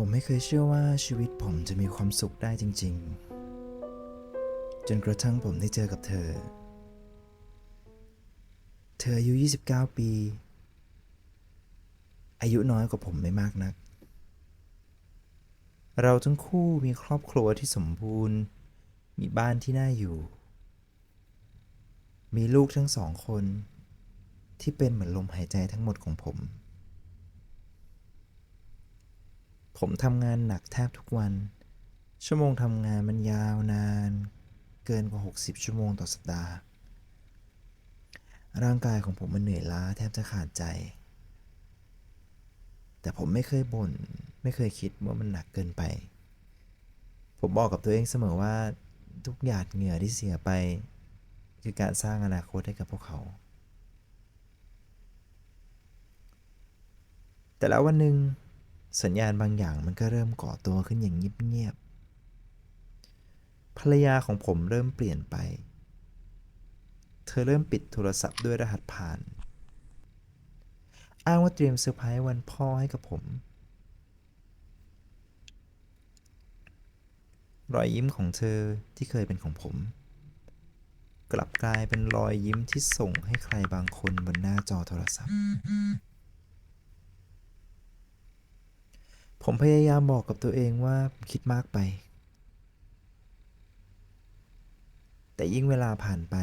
ผมไม่เคยเชื่อว่าชีวิตผมจะมีความสุขได้จริง ๆ จนกระทั่งผมได้เจอกับเธอ เธออายุ 29 ปี อายุน้อยกว่าผมไม่มากนัก เราทั้งคู่มีครอบครัวที่สมบูรณ์ มีบ้านที่น่าอยู่ มีลูกทั้งสองคนที่เป็นเหมือนลมหายใจทั้งหมดของผม ผมทำงานหนักแทบทุกวัน ชั่วโมงทำงานมันยาวนาน เกินกว่า 60 ชั่วโมงต่อสัปดาห์ ร่างกายของผมมันเหนื่อยล้าแทบจะขาดใจ แต่ผมไม่เคยบ่น ไม่เคยคิดว่ามันหนักเกินไป ผมบอกกับตัวเองเสมอว่าทุกหยาดเหงื่อที่เสียไป คือการสร้างอนาคตให้กับพวกเขา แต่แล้ววันหนึ่ง สัญญาณบางอย่างมันก็เริ่มก่อตัวขึ้นอย่างเงียบๆภรรยาของผมเริ่มเปลี่ยนไป เธอเริ่มปิดโทรศัพท์ด้วยรหัสผ่าน อ้างว่าเตรียมเซอร์ไพรส์วันพ่อให้กับผม รอยยิ้มของเธอที่เคยเป็นของผม กลับกลายเป็นรอยยิ้มที่ส่งให้ใครบางคนบนหน้าจอโทรศัพท์ ผมพยายามบอกกับตัวเองว่าคิดมากไป แต่ยิ่งเวลาผ่านไป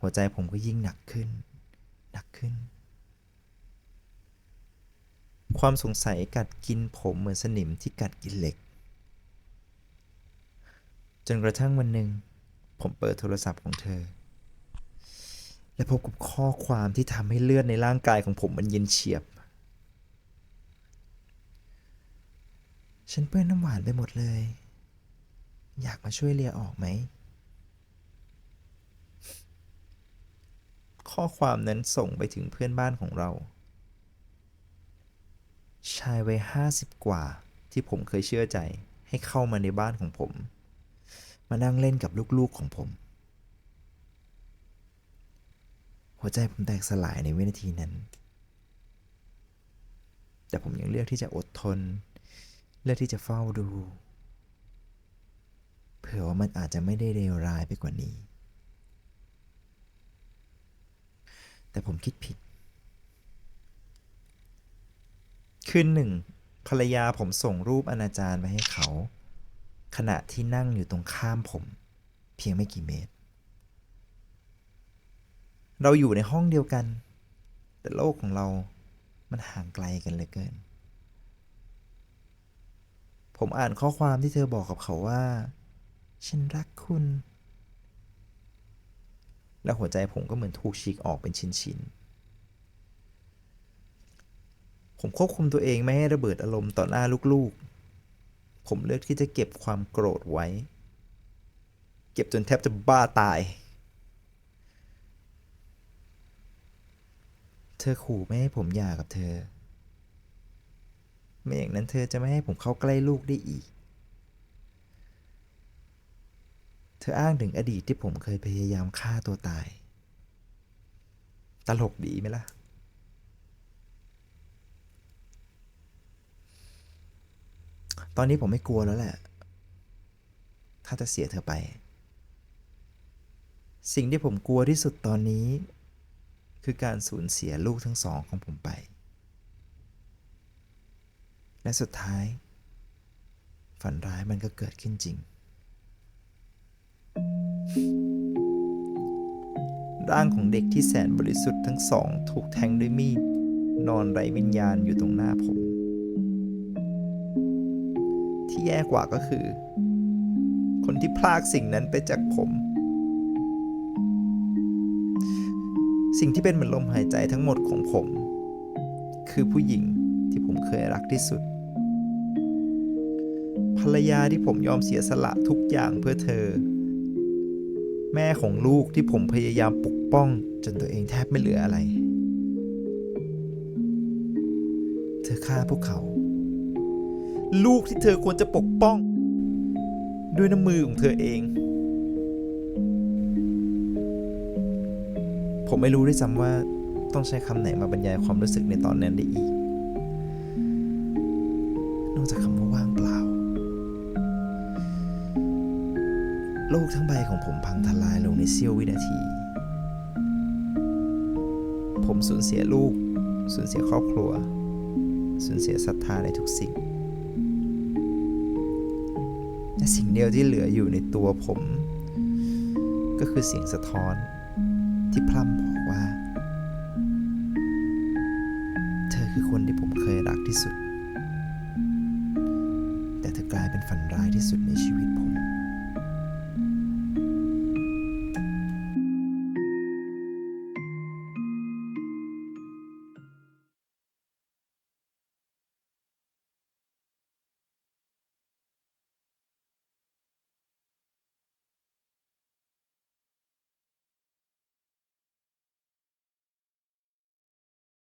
หัวใจผมก็ยิ่งหนักขึ้น หนักขึ้น ความสงสัยกัดกินผมเหมือนสนิมที่กัดกินเหล็ก จนกระทั่งวันหนึ่ง ผมเปิดโทรศัพท์ของเธอ และพบกับข้อความที่ทำให้เลือดในร่างกายของผมมันเย็นเฉียบ ฉันเปื้อนน้ำหวานไปหมดเลย อยากมาช่วยเลียออกไหม ข้อความนั้นส่งไปถึงเพื่อนบ้านของเรา ชายวัยห้าสิบกว่าที่ผมเคยเชื่อใจให้เข้ามาในบ้านของผม มานั่งเล่นกับลูกๆของผม หัวใจผมแตกสลายในวินาทีนั้น แต่ผมยังเลือกที่จะอดทน เลือกที่จะเฝ้าดู เผื่อว่ามันอาจจะไม่ได้เลวร้ายไปกว่านี้ แต่ผมคิดผิด คืนหนึ่ง ภรรยาผมส่งรูปอนาจารไปให้เขา ขณะที่นั่งอยู่ตรงข้ามผม เพียงไม่กี่เมตร เราอยู่ในห้องเดียวกัน แต่โลกของเรามันห่างไกลกันเหลือเกิน ผมอ่านข้อความที่เธอบอกกับเขาว่า ฉันรักคุณ แล้วหัวใจผมก็เหมือนถูกฉีกออกเป็นชิ้นๆ ผมควบคุมตัวเองไม่ให้ระเบิดอารมณ์ต่อหน้าลูกๆ ผมเลือกที่จะเก็บความโกรธไว้ เก็บจนแทบจะบ้าตาย เธอขู่ไม่ให้ผมหย่ากับเธอ ไม่อย่างนั้นเธอจะไม่ให้ผมเข้าใกล้ลูกได้อีก เธออ้างถึงอดีตที่ผมเคยพยายามฆ่าตัวตาย ตลกดีไหมล่ะ ตอนนี้ผมไม่กลัวแล้วแหละ ถ้าจะเสียเธอไป สิ่งที่ผมกลัวที่สุดตอนนี้ คือการสูญเสียลูกทั้งสองของผมไป และสุดท้าย ฝันร้ายมันก็เกิดขึ้นจริง ร่างของเด็กที่แสนบริสุทธิ์ทั้งสอง ถูกแทงด้วยมีด นอนไร้วิญญาณอยู่ตรงหน้าผม ที่แย่กว่าก็คือ คนที่พลากสิ่งนั้นไปจากผม สิ่งที่เป็นเหมือนลมหายใจทั้งหมดของผม คือผู้หญิง ที่ผมเคยรักที่สุด ภรรยาที่ผมยอมเสียสละทุกอย่างเพื่อเธอ แม่ของลูกที่ผมพยายามปกป้องจนตัวเองแทบไม่เหลืออะไร เธอฆ่าพวกเขา ลูกที่เธอควรจะปกป้อง ด้วยน้ำมือของเธอเอง ผมไม่รู้ด้วยซ้ำว่าต้องใช้คำไหนมาบรรยายความรู้สึกในตอนนั้นได้อีก อกจากคำว่าว่างเปล่า โลกทั้งใบของผมพังทลายลงในเสี้ยววินาที ผมสูญเสียลูก สูญเสียครอบครัว สูญเสียศรัทธาในทุกสิ่งและสิ่งเดียวที่เหลืออยู่ในตัวผม ก็คือเสียงสะท้อนที่พร่ำบอกว่า เธอคือคนที่ผมเคยรักที่สุด ที่สุดในชีวิต